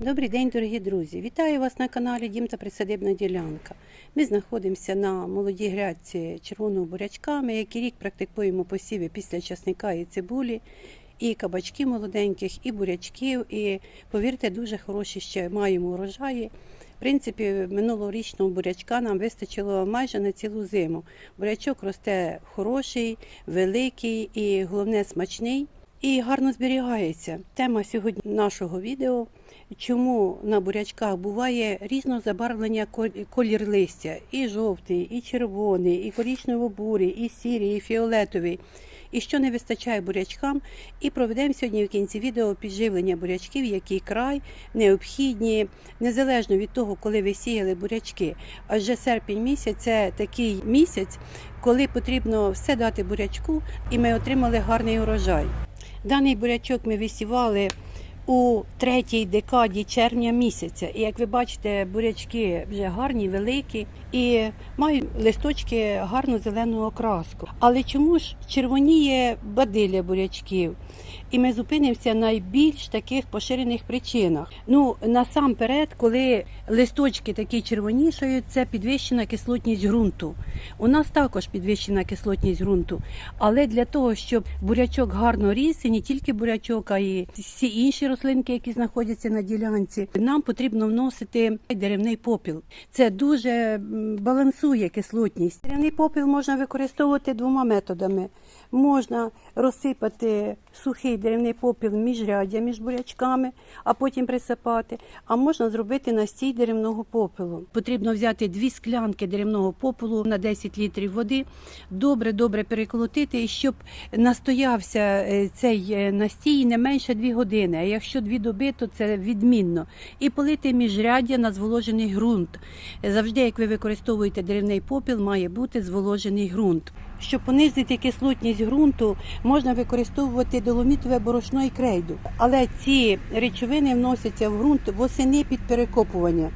Добрий день, дорогі друзі! Вітаю вас на каналі Дім та Присадибна ділянка. Ми знаходимося на молодій грядці червоного бурячка. Ми який рік практикуємо посіви після часника і цибулі, і кабачків молоденьких, і бурячків. І повірте, дуже хороші ще маємо урожаї. В принципі, минулорічного бурячка нам вистачило майже на цілу зиму. Бурячок росте хороший, великий і головне смачний. І гарно зберігається. Тема сьогодні нашого відео чому на бурячках буває різного забарвлення кол- колір листя, і жовтий, і червоний, і корічнево-бурий, і сірий, і фіолетовий. І що не вистачає бурячкам, і проведемо сьогодні в кінці відео підживлення бурячків, які край необхідні, незалежно від того, коли ви сіяли бурячки. Адже серпень місяць це такий місяць, коли потрібно все дати бурячку, і ми отримали гарний урожай. Даний бурячок ми висівали у третій декаді червня місяця. І як ви бачите, бурячки вже гарні, великі і мають листочки гарно зеленого окраску. Але чому ж червоніє бадилля бурячків? І ми зупинимося на найбільш таких поширених причинах. Ну насамперед, коли листочки такі червонішають, це підвищена кислотність ґрунту. У нас також підвищена кислотність ґрунту. Але для того, щоб бурячок гарно ріс, і не тільки бурячок, а й всі інші рослинки, які знаходяться на ділянці, нам потрібно вносити деревний попіл. Це дуже балансує кислотність. Деревний попіл можна використовувати двома методами. Можна розсипати сухий деревний попіл міжряддя між бурячками, а потім присипати. А можна зробити настій деревного попелу. Потрібно взяти дві склянки деревного попелу на 10 літрів води, добре добре переколотити, і щоб настоявся е, цей е, настій не менше 2 години. А якщо 2 доби, то це відмінно. І полити міжряддя на зволожений ґрунт. Завжди, як ви використовуєте деревний попіл, має бути зволожений ґрунт. Щоб понизити кислотність ґрунту, можна використовувати доломітове борошно і крейду. Але ці речовини вносяться в ґрунт восени під перекопування.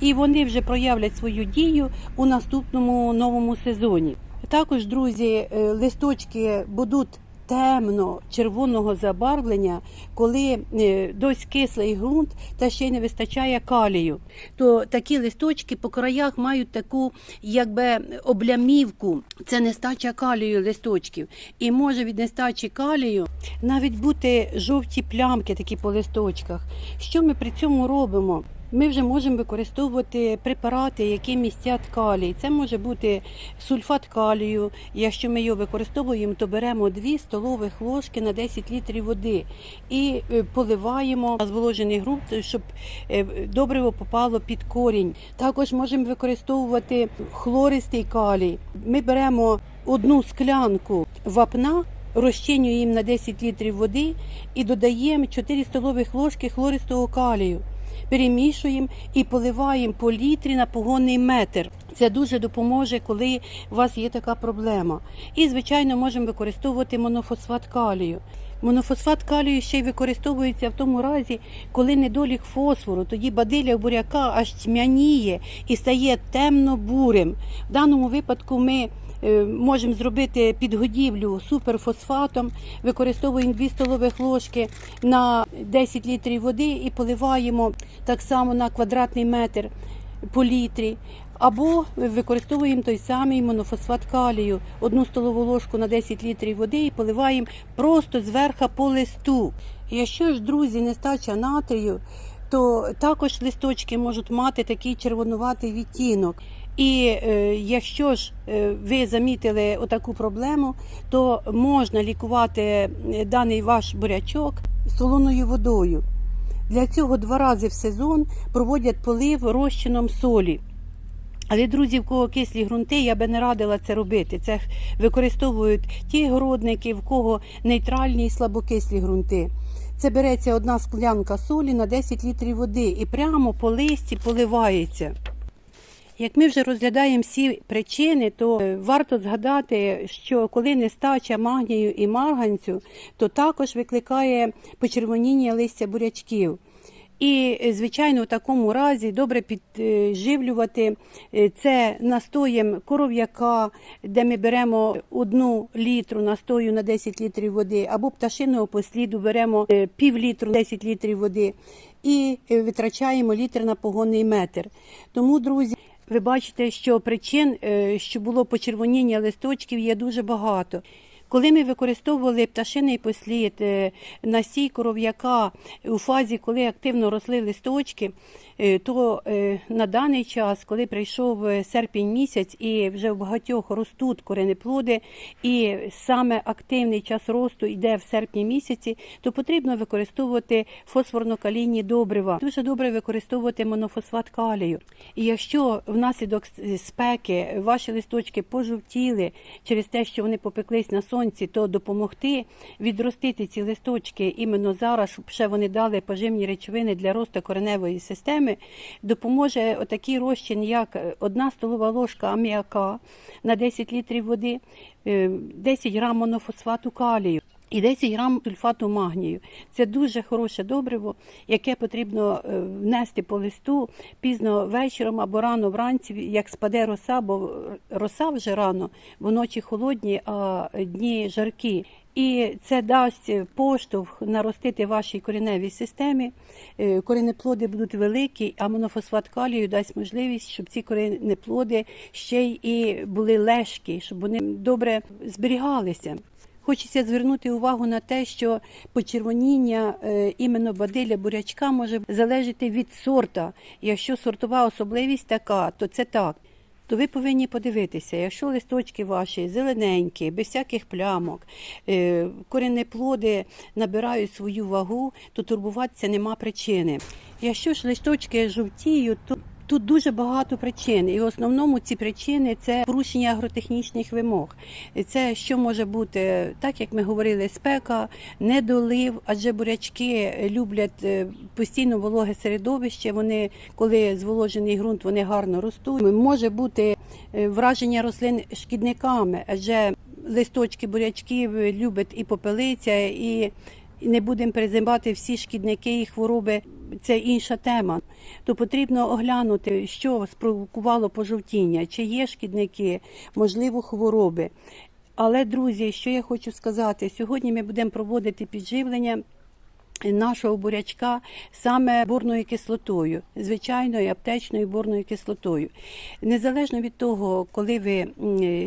І вони вже проявлять свою дію у наступному новому сезоні. Також, друзі, е, листочки будуть темно червоного забарвлення, коли е, досить кислий ґрунт та ще й не вистачає калію. То такі листочки по краях мають таку якби облямівку. Це нестача калію листочків. І може від нестачі калію навіть бути жовті плямки такі по листочках. Що ми при цьому робимо? Ми вже можемо використовувати препарати, які містять калій. Це може бути сульфат калію. Якщо ми його використовуємо, то беремо 2 столових ложки на 10 літрів води і е, поливаємо на зволожений ґрунт, щоб е, добриво попало під корінь. Також можемо використовувати хлористий калій. Ми беремо одну склянку вапна. Розчинюємо на 10 літрів води і додаємо 4 столових ложки хлористого калію перемішуємо і поливаємо по літрі на погонний метр. Це дуже допоможе, коли у вас є така проблема. І, звичайно, можемо використовувати монофосфат калію. Монофосфат калію ще й використовується в тому разі, коли недолік фосфору, тоді бадиля буряка аж тьмяніє і стає темно-бурим. В даному випадку ми е, можемо зробити підгодівлю суперфосфатом, використовуємо 2 столових ложки на 10 літрів води і поливаємо так само на квадратний метр по літрі. Або використовуємо той самий монофосфат калію, одну столову ложку на 10 літрів води і поливаємо просто зверху по листу. Якщо ж, друзі, нестача натрію, то також листочки можуть мати такий червонуватий відтінок. І е, якщо ж е, ви замітили отаку проблему, то можна лікувати е, даний ваш бурячок солоною водою. Для цього два рази в сезон проводять полив розчином солі. Але, друзі, в кого кислі ґрунти, я би не радила це робити. Це використовують ті городники, в кого нейтральні і слабокислі ґрунти. Це береться одна склянка солі на 10 літрів води і прямо по листі поливається. Як ми вже розглядаємо всі причини, то е, варто згадати, що коли нестача магнію і марганцю, то також викликає почервоніння листя бурячків. І, е, звичайно, в такому разі добре підживлювати е, це настоєм коров'яка, де ми беремо одну літру настою на 10 літрів води, або пташиного посліду беремо пів літру 10 літрів води і витрачаємо літр на погонний метр. Тому, друзі, ви бачите, що причин, е, що було почервоніння листочків, є дуже багато. Коли ми використовували пташиний послід, насій коров'яка у фазі, коли активно росли листочки, е, то е, на даний час, коли прийшов е, серпень місяць і вже в багатьох ростуть коренеплоди, і саме активний час росту йде в серпні місяці, то потрібно використовувати фосфорно-калійні добрива. Дуже добре використовувати монофосфат калію. І якщо внаслідок спеки ваші листочки пожовтіли через те, що вони попеклись на сонці, то допомогти відростити ці листочки іменно зараз, щоб ще вони дали поживні речовини для росту кореневої системи, допоможе отакий розчин, як одна столова ложка аміака на 10 літрів води, е, 10 грам монофосфату калію. І 10 грам сульфату магнію. Це дуже хороше добриво, яке потрібно е, внести по листу пізно вечором або рано вранці, як спаде роса, бо роса вже рано, бо ночі холодні, а дні жаркі. І це дасть поштовх наростити вашій кореневій системі. Е, Коренеплоди будуть великі, а монофосфат калію дасть можливість, щоб ці коренеплоди ще й і були лежкі, щоб вони добре зберігалися. Хочеться звернути увагу на те, що почервоніння е, іменно бадиля бурячка може залежати від сорта. Якщо сортова особливість така, то це так. То ви повинні подивитися, якщо листочки ваші зелененькі, без всяких плямок, е, коренеплоди набирають свою вагу, то турбуватися нема причини. Якщо ж листочки жовтіють, то Тут дуже багато причин, і в основному ці причини це порушення агротехнічних вимог. Це що може бути, так як ми говорили, спека, недолив, адже бурячки люблять е, постійно вологе середовище. Вони, коли зволожений ґрунт, вони гарно ростуть. Може бути е, враження рослин шкідниками, адже листочки бурячків люблять і попелиця, і не будемо призимати всі шкідники і хвороби. Це інша тема. То потрібно оглянути, що спровокувало пожовтіння, чи є шкідники, можливо, хвороби. Але, друзі, що я хочу сказати, сьогодні ми будемо проводити підживлення нашого бурячка саме борною кислотою, звичайною аптечною борною кислотою. Незалежно від того, коли ви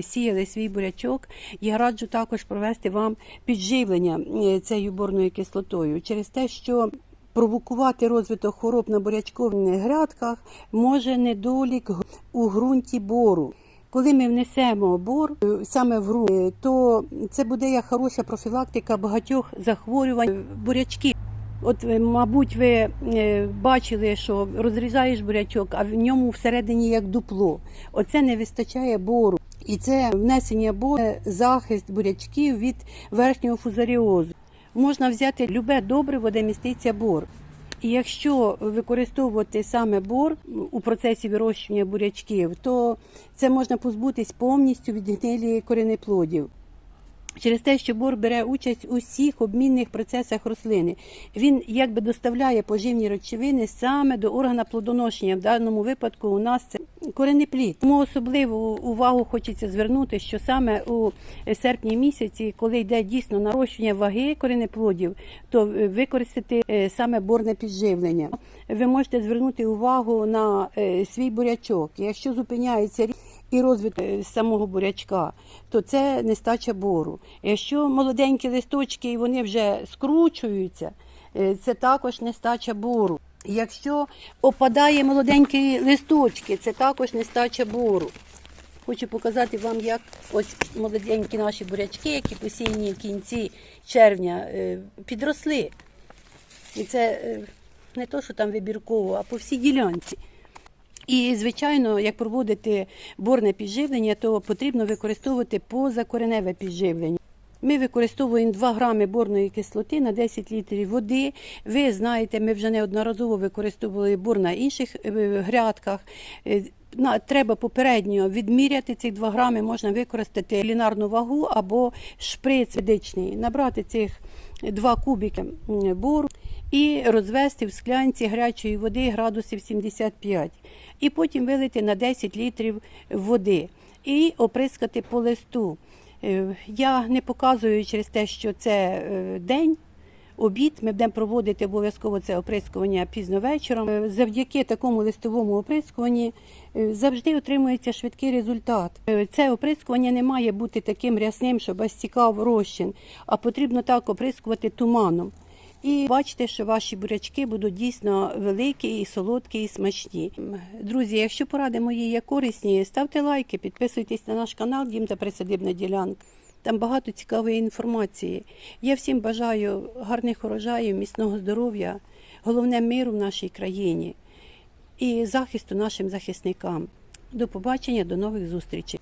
сіяли свій бурячок, я раджу також провести вам підживлення цією борною кислотою через те, що Провокувати розвиток хвороб на бурячкових грядках може недолік у ґрунті бору. Коли ми внесемо бор е, саме в ґрунт, е, то це буде як хороша профілактика багатьох захворювань бурячків. От, е, мабуть, ви е, бачили, що розрізаєш бурячок, а в ньому всередині як дупло. Оце не вистачає бору. І це внесення бору це захист бурячків від верхнього фузаріозу. Можна взяти любе добриво, де міститься бор. І якщо використовувати саме бор у процесі вирощування бурячків, то це можна позбутись повністю від гнилі коренеплодів. Через те, що бор бере участь у всіх обмінних процесах рослини, він якби доставляє поживні речовини саме до органа плодоношення. В даному випадку у нас це коренеплід. Тому особливу увагу хочеться звернути, що саме у серпні місяці, коли йде дійсно нарощення ваги коренеплодів, то використати е, саме борне підживлення. Ви можете звернути увагу на е, свій бурячок. Якщо зупиняється ріст і розвиток е, самого бурячка, то це нестача бору. Якщо молоденькі листочки і вони вже скручуються, е, це також нестача бору. Якщо опадає молоденькі листочки, це також нестача бору. Хочу показати вам, як ось молоденькі наші бурячки, які посіяні в кінці червня, е, підросли. І це не то, що там вибірково, а по всій ділянці. І, звичайно, як проводити борне підживлення, то потрібно використовувати позакореневе підживлення. Ми використовуємо 2 грами борної кислоти на 10 літрів води. Ви знаєте, ми вже неодноразово використовували бор на інших е, грядках. Е, Треба попередньо відміряти ці 2 грами, можна використати лінарну вагу або шприц медичний, набрати цих 2 кубики м, бору і розвести в склянці гарячої води градусів 75. І потім вилити на 10 літрів води і оприскати по листу. Е, Я не показую через те, що це е, день. Обід ми будемо проводити обов'язково це оприскування пізно вечором. Е, Завдяки такому листовому оприскуванні завжди отримується швидкий результат. Це оприскування не має бути таким рясним, щоб аж стікав розчин, а потрібно так оприскувати туманом. І бачите, що ваші бурячки будуть дійсно великі, і солодкі, і смачні. Друзі, якщо поради мої є корисні, ставте лайки, підписуйтесь на наш канал Дім та Присадибна ділянка. Там багато цікавої інформації. Я всім бажаю гарних урожаїв, міцного здоров'я, головне миру в нашій країні і захисту нашим захисникам. До побачення, до нових зустрічей.